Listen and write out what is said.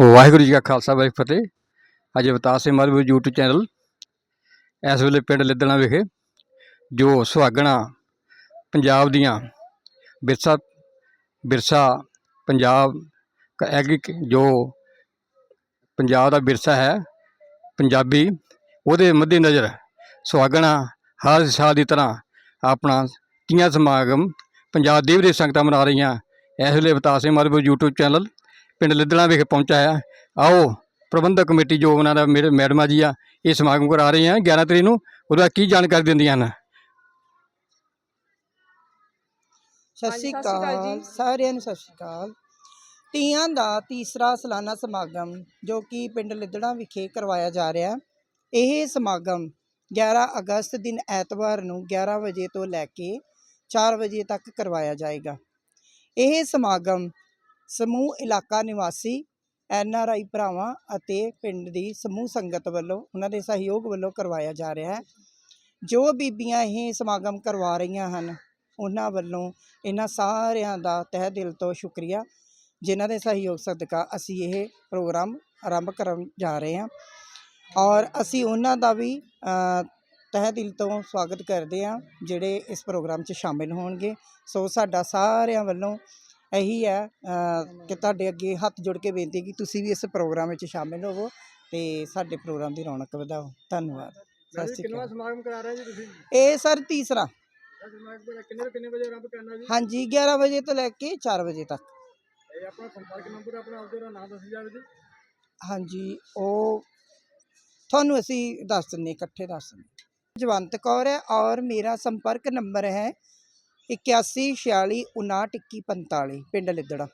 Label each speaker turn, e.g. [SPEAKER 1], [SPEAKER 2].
[SPEAKER 1] ਵਾਹਿਗੁਰੂ ਜੀ ਕਾ ਖਾਲਸਾ, ਵਾਹਿਗੁਰੂ ਫਤਿਹ। ਅੱਜ ਅਵਤਾਰ ਸਿੰਘ ਮਾਲਵੀ YouTube ਚੈਨਲ ਇਸ ਵੇਲੇ ਪਿੰਡ ਲਿੱਦਣਾ ਵਿਖੇ ਜੋ ਸੁਹਾਗਣਾ ਪੰਜਾਬ ਦੀਆਂ ਵਿਰਸਾ ਵਿਰਸਾ ਪੰਜਾਬ ਕ- ਜੋ ਪੰਜਾਬ ਦਾ ਵਿਰਸਾ ਹੈ, ਪੰਜਾਬੀ, ਉਹਦੇ ਮੱਦੇ ਨਜ਼ਰ ਸੁਹਾਗਣਾ ਹਰ ਸਾਲ ਦੀ ਤਰ੍ਹਾਂ ਆਪਣਾ ਤੀਆਂ ਸਮਾਗਮ ਪੰਜਾਬ ਦੇਵ ਦੇ ਸੰਗਤਾਂ ਮਨਾ ਰਹੀਆਂ। ਇਸ ਵੇਲੇ ਅਵਤਾਰ ਸਿੰਘ ਮਾਲਵੀ YouTube ਚੈਨਲ ਪਿੰਡ ਲਿੱਦਣਾ ਵਿਖੇ ਪਹੁੰਚਾ ਹੈ। ਆਓ ਪ੍ਰਬੰਧਕ ਕਮੇਟੀ ਜੋ ਉਹਨਾਂ ਦਾ ਮੇਰੇ ਮੈਡਮਾਂ ਜੀ ਆ ਇਹ ਸਮਾਗਮ ਕਰਾ ਰਹੇ ਆ। 11 ਤਰੀਕ ਨੂੰ ਉਹਦਾ ਕੀ ਜਾਣਕਾਰੀ ਦਿੰਦੀਆਂ ਹਨ?
[SPEAKER 2] ਸਤਿ ਸ਼੍ਰੀ
[SPEAKER 3] ਅਕਾਲ।
[SPEAKER 2] ਸਾਰਿਆਂ ਨੂੰ ਸਤਿ ਸ਼੍ਰੀ ਅਕਾਲ। ਤੀਆਂ ਦਾ ਤੀਸਰਾ ਸਾਲਾਨਾ ਸਮਾਗਮ ਜੋ ਕਿ ਪਿੰਡ ਲਿੱਦੜਾ ਵਿਖੇ ਕਰਵਾਇਆ ਜਾ ਰਿਹਾ ਹੈ। ਇਹ ਸਮਾਗਮ 11 ਅਗਸਤ ਦਿਨ ਐਤਵਾਰ ਨੂੰ 11 ਵਜੇ ਤੋਂ ਲੈ ਕੇ 4 ਵਜੇ ਤੱਕ ਕਰਵਾਇਆ ਜਾਏਗਾ। ਇਹ ਸਮਾਗਮ ਸਮੂਹ ਇਲਾਕਾ ਨਿਵਾਸੀ ਐਨ ਆਰ ਆਈ ਭਰਾਵਾਂ ਅਤੇ ਪਿੰਡ ਦੀ ਸਮੂਹ ਸੰਗਤ ਵੱਲੋਂ ਉਹਨਾਂ ਦੇ ਸਹਿਯੋਗ ਵੱਲੋਂ ਕਰਵਾਇਆ ਜਾ ਰਿਹਾ ਹੈ। ਜੋ ਬੀਬੀਆਂ ਇਹ ਸਮਾਗਮ ਕਰਵਾ ਰਹੀਆਂ ਹਨ, ਉਹਨਾਂ ਵੱਲੋਂ ਇਹਨਾਂ ਸਾਰਿਆਂ ਦਾ ਤਹਿ ਦਿਲ ਤੋਂ ਸ਼ੁਕਰੀਆ, ਜਿਨ੍ਹਾਂ ਦੇ ਸਹਿਯੋਗ ਸਦਕਾ ਅਸੀਂ ਇਹ ਪ੍ਰੋਗਰਾਮ ਆਰੰਭ ਕਰਨ ਜਾ ਰਹੇ ਹਾਂ। ਔਰ ਅਸੀਂ ਉਹਨਾਂ ਦਾ ਵੀ ਤਹਿ ਦਿਲ ਤੋਂ ਸਵਾਗਤ ਕਰਦੇ ਹਾਂ, ਜਿਹੜੇ ਇਸ ਪ੍ਰੋਗਰਾਮ 'ਚ ਸ਼ਾਮਿਲ ਹੋਣਗੇ। ਸੋ ਸਾਡਾ ਸਾਰਿਆਂ ਵੱਲੋਂ ਇਹੀ ਹੈ ਕਿ ਤੁਹਾਡੇ ਅੱਗੇ ਹੱਥ ਜੋੜ ਕੇ ਬੇਨਤੀ ਕਿ ਤੁਸੀਂ ਵੀ ਇਸ ਪ੍ਰੋਗਰਾਮ ਵਿੱਚ ਸ਼ਾਮਿਲ ਹੋਵੋ ਤੇ ਸਾਡੇ ਪ੍ਰੋਗਰਾਮ ਦੀ ਰੌਣਕ ਵਧਾਓ। ਧੰਨਵਾਦ। ਸਤਿ ਸ਼੍ਰੀ ਅਕਾਲ।
[SPEAKER 1] ਸਮਾਗਮ ਕਰਾ ਰਹੇ ਜੀ ਤੁਸੀਂ?
[SPEAKER 2] ਇਹ ਸਰ ਤੀਸਰਾ।
[SPEAKER 1] ਸਮਾਗਮ ਕਿੰਨੇ ਕਿੰਨੇ ਵਜੇ ਆਰੰਭ ਕਰਨਾ ਜੀ?
[SPEAKER 2] ਹਾਂਜੀ 11 ਵਜੇ ਤੋਂ ਲੈ ਕੇ 4 ਵਜੇ ਤੱਕ।
[SPEAKER 1] ਇਹ ਆਪਣਾ ਸੰਪਰਕ ਨੰਬਰ ਆਪਣਾ ਆਪਦੇ ਦਾ ਨਾਮ ਦੱਸ ਜਾਵੇ ਜੀ।
[SPEAKER 2] ਹਾਂਜੀ ਉਹ ਤੁਹਾਨੂੰ ਅਸੀਂ ਦੱਸ ਹਾਂ, ਇਕੱਠੇ ਦੱਸ ਹਾਂ। ਜਵੰਤ ਕੌਰ ਹੈ ਔਰ ਮੇਰਾ ਸੰਪਰਕ ਨੰਬਰ ਹੈ 8146592145 ਪਿੰਡ ਲਿੱਦੜਾ।